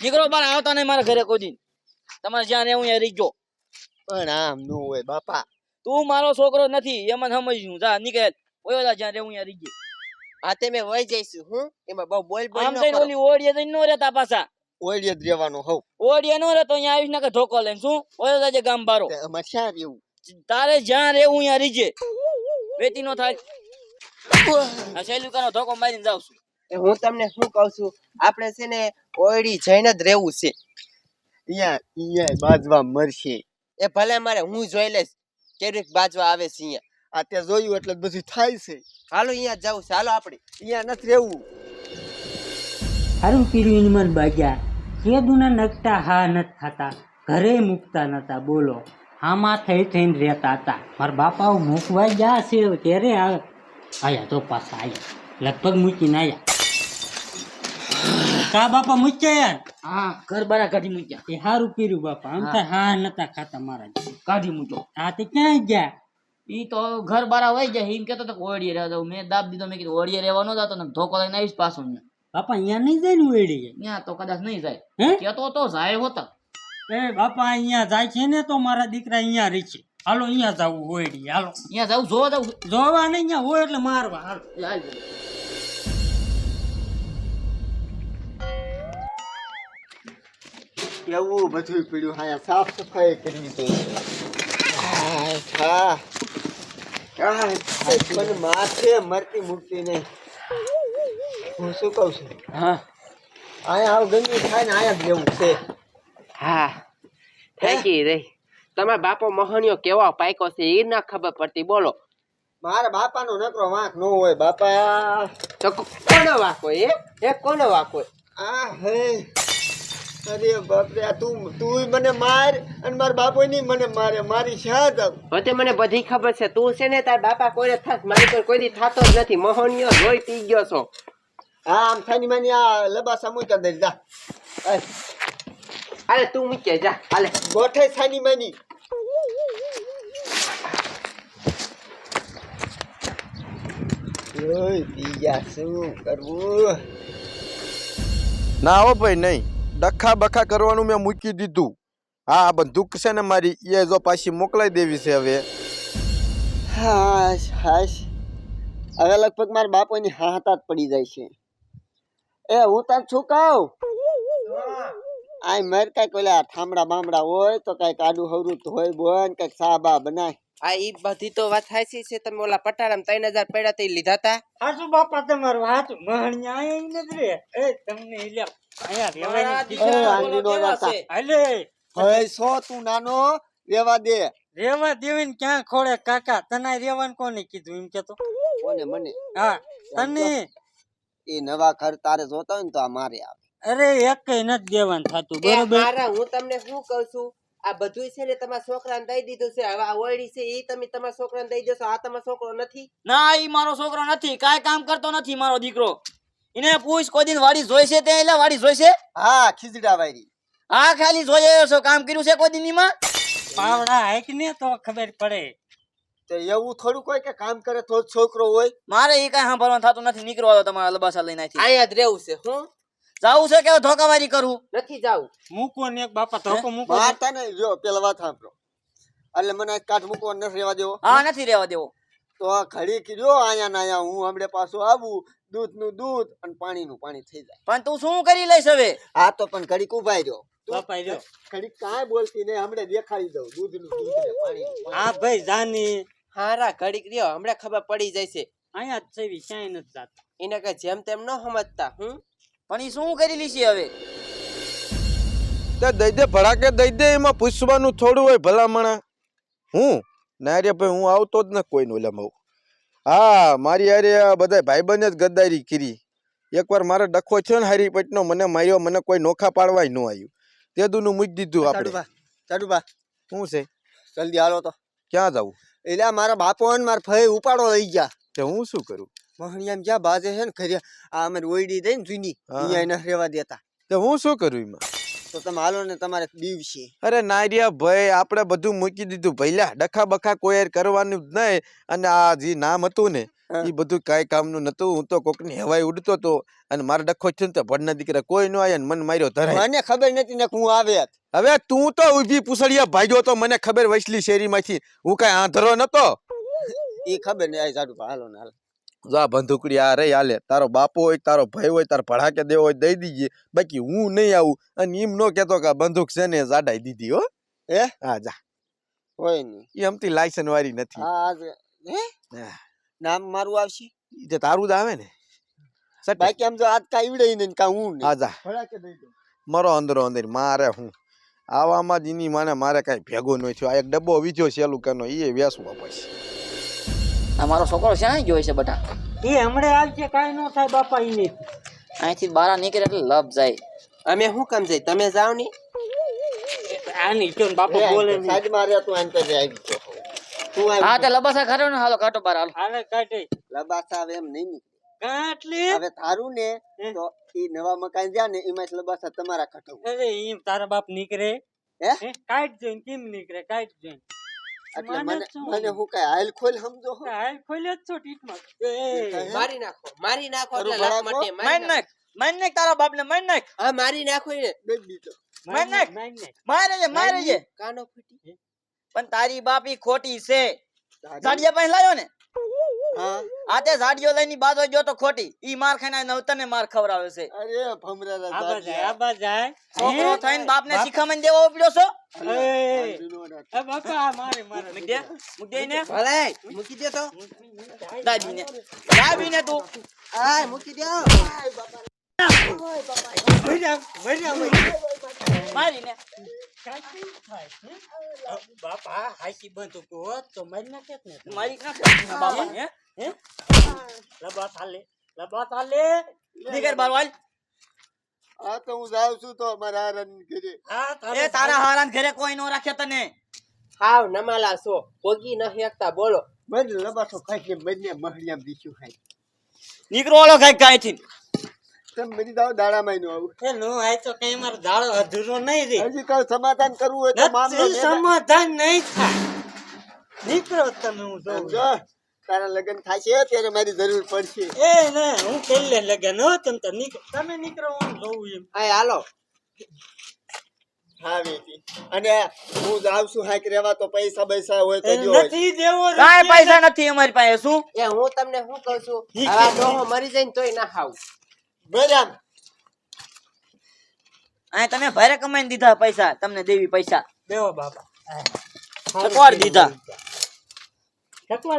નીકળો બાર આવતા નહીં મારા ઘરે કોઈ તમારે જ્યાં રહેવું ત્યાં રીજો પણ આમ નો હોય બાપા. તું મારો છોકરો નથી એમાં સમજ્યું. જા નીકળ. ઓયો જા જ્યાં રહેવું ત્યાં રીજે આ તે મેં વહી જઈશું હું એમાં બહુ બોલ બોલ આમ ન થઈને ઓલી ઓડીએ જઈને નો રહેતા પાછા. ઓળીએ જ રહેવાનું હોવ ઓડીએ નો રહેતો અહીંયા આવીશ ને કે ધોકો લઈને. શું? ઓયો જાજે ગામ બારો. અમારે રહેવું? તારે જ્યાં રહેવું ત્યાં રીજે વેતી નો થાય. આ શૈલુકાનો ધોકો મારીને જાઉં છું. એ હું તમને શું કહું છું? આપણે છે ને ઓયડી જઈને જ રહેવું છે. અહીંયા અહીંયા બાજવા મરશે એ ભલે મારે હું જોઈ લઈશ કેરીક બાજવા આવે છે અહીંયા. આ તે જોયું એટલે બધું થાય છે. હાલો અહીંયા જવું છે. હાલો આપણે. અહીંયા નથી રહેવું. હારું પીરું મન બાગ્યા કેદુના નગતા હા નથી થતા. ઘરે મૂકતા નતા. બોલો. હામાં થઈ થઈને રહેતા હતા. મારા બાપાઓ મૂકવા ગયા છે. ત્યારે આવે? આયા તો પાછા આયા. લગભગ મૂકીને આયા. કા બાપા મૂક્યા યાર? હા ઘર બારા કાઢી મૂક્યા. એ હારું પીર્યું બાપા. આમ તો હા નતા ખાતા મારા કાઢી મૂક્યો. આ તે ક્યાં ગયા? ઈ તો ઘર બારા વહી જાય એમ કેતો તો કે ઓડીએ રહેવા દઉં મેં દાબ દીધો. મેં કીધું ઓડીએ રહેવા ન જતો. ને ધોકો લઈને આવીશ પાછો ને બાપા અહીંયા નહીં જાય ને વેડી ત્યાં તો કદાચ નહીં જાય. હે? કેતો તો જાય હોતા. એ બાપા અહીંયા જાય છે ને તો મારા દીકરા અહીંયા રહી છે. હાલો અહીંયા જવું હોયડી હાલો. અહીંયા જાઉં જોવા જાઉં. જોવા નહીં અહીંયા હોય એટલે મારવા. હાલો. કેવું બધું પીડ્યું. હા સાફ સફાઈ કરવી જોઈએ માથે મરતી મૂકતી નહીં હું શું કહું છું? હા. અહીંયા આવું ગંદુ થાય ને અહીંયા જ રહેવું છે. હા. ફેંકી રહી તમારા બાપો મહણિયો કેવો પાયકો છે એ ના ખબર પડતી. બોલો. મારા બાપાનો નકરો વાંક ન હોય બાપા. તો કોનો વાંક એ? એ કોનો વાંકો આ હે. અરે બાપરે આ તું તું મને માર અને મારા બાપો ની મને મારે મારી શા જાવ હવે મને બધી ખબર છે. તું છે ને તાર બાપા કોઈને થાક મારી પર કોઈ દી થાતો જ નથી. મહણિયો જોઈ પી ગયો છો. હા આમ થાની માની આ લબા સમૂહ કર દે જા. અરે તું મૂકે જા. હાલે. ગોઠે થાની માની. ઓય પી ગયા શું કરવું? ના હો ભાઈ નહીં. ડખા બખા કરવાનું મેં મૂકી દીધું. હા, આ બંદૂક છે ને મારી, એ જો પાછી મોકલાઈ દેવી છે હવે. હાશ હાશ. હવે લગભગ મારા બાપોની હાથા જ પડી જાય છે. એ, હું તાર છું કહું આય મર, કંઈક ઓલા થાંભડા બામડા હોય તો કાંઈક આડું હવરું હોય બોન, કંઈક સા બા બનાય. આ ઈ બધી તો વાત હાસી છે. તમે ઓલા પટારામ ત્રણ હજાર પડ્યા તે લીધા હતા હાસુ બાપા તમારું હાથ મહણિયા અહીંયા નથી રે એ તમને નો હાલે. હવે સો તું નાનો? રેવા દે. રેવા દેવીને ક્યાં ખોળે? કાકા તને રેવાનું કોને કીધું? એમ કેતો. કોને? મને? હા તને? એ નવા ઘર તારે જોતા હોય ને તો આ મારે આવે. અરે એક નથી દેવાનું થતું. બરોબર? હારા હું તમને શું કહું છું? આ બધું છે ને તમારા છોકરાને દઈ દીધું છે. હવે આ ઓયડી છે એ તમે તમારા છોકરાને દઈ દેશો આ તમારો છોકરો નથી? ના એ મારો છોકરો નથી. કાંઈ કામ કરતો નથી મારો દીકરો. એને પૂછ કોઈ દિન વાડી જોઈશે તે? એટલે વાડી જોઈશે હા ખીચડા વાડી હા ખાલી જોઈ આવ્યો છો. કામ કર્યું છે કોઈ દિનમાં પાવડા હાઈક ને તો ખબર પડે. તો એવું થોડું કોઈ કે કામ કરે તો છોકરો હોય? મારે ઈ કાંઈ સાંભળવાનું થતું નથી. નીકળવા દો તમારા લબાસા લઈને અહીંયા જ રહેવું છે હું? જાવું છે કે ધોકાવારી કરું? નથી જાવું મૂકો ને એક બાપા ધોકો મૂકો. મારતા ને જો પેલા વાત સાંભળો. એટલે મને કાઠ મૂકવા નથી રહેવા દેવો. હા નથી રહેવા દેવો. તો આ ઘડી કીધો આયા ના આયા હું હમણે પાછો આવું દૂધનું દૂધ અને પાણી નું પાણી થઈ જાય. પણ તું શું કરી લઈશ હવે? આ તો પણ ઘડીક ઉભાઈ રહ્યો બાપા રહ્યો ઘડીક કાંઈ બોલતી નહીં હમણે દેખાડી દઉં દૂધનું દૂધ ને પાણી. હા ભાઈ જાની. હારા ઘડીક રહ્યો હમણાં ખબર પડી જાય છે અહીંયા જ છે ક્યાંય નથી જાતા. એને કઈ જેમ તેમ ન સમજતા હું પણ એ શું કરી છે હવે? તે દઈ દે ભડાકે દઈ દે એમાં પૂછવાનું થોડું હોય ભલામણા. હું? ના રે ભાઈ હું આવતો જ ને કોઈ ઓલામાં હા મારી આ બધા ભાઈબંધ જ ગદ્દારી કરી. એકવાર મારે ડખો થયો ને હારી પેટનો મને માર્યો મને કોઈ નોખા પાડવાય ન આવ્યું. તે દુનું મૂકી દીધું આપણે. ચાડુબા શું છે? જલ્દી હાલો તો. ક્યાં જવું એટલે મારા બાપો અને મારા ભાઈ ઉપાડો લઈ ગયા. તે હું શું કરું? મહણિયામ જ્યાં બાજે છે ને ખરી આ અમારી ઓયડી દઈ ને જૂની અહીંયા એને રહેવા દેતા. તો હું શું કરું એમાં? તો તમે હાલો ને તમારે દીવ છે. અરે નારિયા ભાઈ આપણે બધું મૂકી દીધું ભૈલા ડખા બખા કોઈ કરવાનું જ નહીં. અને આ જે નામ હતું ને એ બધું કાંઈ કામનું નતું હું તો કોકની હવાઈ ઉડતો તો અને મારો ડખો થયો ને તો ભડના દીકરા કોઈ ન આવ્યા ને મને માર્યો ધરાય. મને ખબર નથી ને હું આવ્યા હવે તું તો ઊભી પૂછડિયા ભાગ્યો તો મને ખબર વૈસલી શેરીમાંથી હું કાંઈ આંધરો નતો. એ ખબર નહીં આ જાડુ હાલો ને હાલો. જો આ બંદૂકડી આ રહી હાલે તારો બાપો હોય તારો ભાઈ હોય તારો ભડાકે દેવો હોય દઈ દીજે. બાકી હું નહીં આવું. અને એમ ન કહેતો કે આ બંદૂક છે ને જાડાઈ દીધી હો. એ હા જા. હોય નહીં એ અમતી લાયસન વાળી નથી. હે. નામ મારું આવશે? જે તારું જ આવે ને. બાકી આમ જો આજ કાંઈ ઈવડે ને કા હું નહીં. હા જા. ભડાકે દઈ દો મરો અંદરો અંદર મારે હું. આવામાં જ એની માને મારે કાંઈ ભેગો ન થયો. આ એક ડબ્બો વીજો સેલું કેનો એ વેસવો પછી મારો છોકરો છે ને જોઈ છે બધા. એ હમણાં આવશે કાંઈ ન થાય બાપા એને અહીંથી બારા નીકળે એટલે લપ જાય. અમે શું કામ જાય તમે જાઓ ની. આની તો બાપા બોલે નહીં. સાઈડ તું આને તો આવી ગયો. તું હા તે લબાસા ખાટો ને હાલો ખાટો બાર હાલો. હાલે લબાસા આવે એમ નહીં નીકળે. કાટલી? હવે તારું ને તો ઈ નવા મકાન જ્યાં ને એમાં લબાસા તમારા ખાટો અરે તારા બાપ નીકળે. હે? કાઢ જોઈને કેમ નીકળે? કાઢ જોઈને એટલે મને મને હું કઈ હાલ ખોલ સમજો હો. હાલ ખોલ્યો જ છો ટીટમાં મારી નાખો મારી નાખો એટલે લાખ? માટે મારી નાખ મારી નાખ તારા બાપ ને માર નાખ હા મારી નાખો એને દઈ દીધો મારી નાખ. માર નાખ. મારે છે મારે છે કાનો ફૂટી પણ તારી બાપી ખોટી છે દાદી. પાસે લાયો ને આ તે ઝાડિયો લઈને બાજો જો તો ખોટી. ઈ માર ખાઈને નવતને માર ખવડાવે છે. અરે ભમરાના આબા જાય આબા જાય છોકરો થઈને બાપ. ને શીખામણ દેવો ઉપડ્યો છો? એ, એ બાપા મારે મારે. મૂક દે મૂક દે ને ભલે મૂકી દે તો. દાબીને. દાબીને તું. આ મૂકી દે. મર્યા, મર્યા, મર્યા. મારીને. કાંઈ કેમ થાય, હે? અ, બાપા હાચી બંદૂક હોત તો મારી નાખે ને મારી નાખ બાપાને હે? લબા ચાલે લબા દીકર બાર આ તો હું જાઉં છું તો અમારા હારાને ઘરે. હા એ તારા હારાન ઘરે કોઈ નો રાખે તને. હાવ નમાલા છો. ભોગી ન હેકતા બોલો. બંધ લબાસો ખાઈ કે બંને મહણિયા બીજું ખાઈ. નીકળો ઓલો કઈ કાંઈથી તમે બધી દાવ દાડામાં નો આવું. એ નો આય તો કઈ મારો દાડો અધૂરો નહીં રે હજી કઈ સમાધાન કરવું હોય તો મામલો સમાધાન નહીં થાય. નીકળો તમે હું જો તારા લગ્ન થશે ત્યારે મારી જરૂર પડશે. એ ને હું પેલે લગન હો તમ તો તમે નીકળો હું જોઉં એમ. હા હાલો. હા બેટી. અને હું જાઉં છું હાક રેવા તો પૈસા પૈસા હોય તો જો. નથી દેવો કાઈ પૈસા નથી અમારી પાસે શું? એ હું તમને શું કહું છું? આ ડોહો મરી જાય ને તોય ના ખાવ. બરાબર. આ તમે ભારે કમાઈને દીધા પૈસા તમને દેવી પૈસા. દેવો બાપા.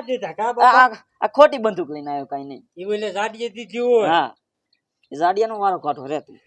દીધા. કા આ બાપા? આ- આ ખોટી બંદૂક લઈને આવ્યો કઈ નહીં. એવું બોલે જાડીએ દીધી હોય. હા. ઝાડિયાનો વારો કાઢો રે તું.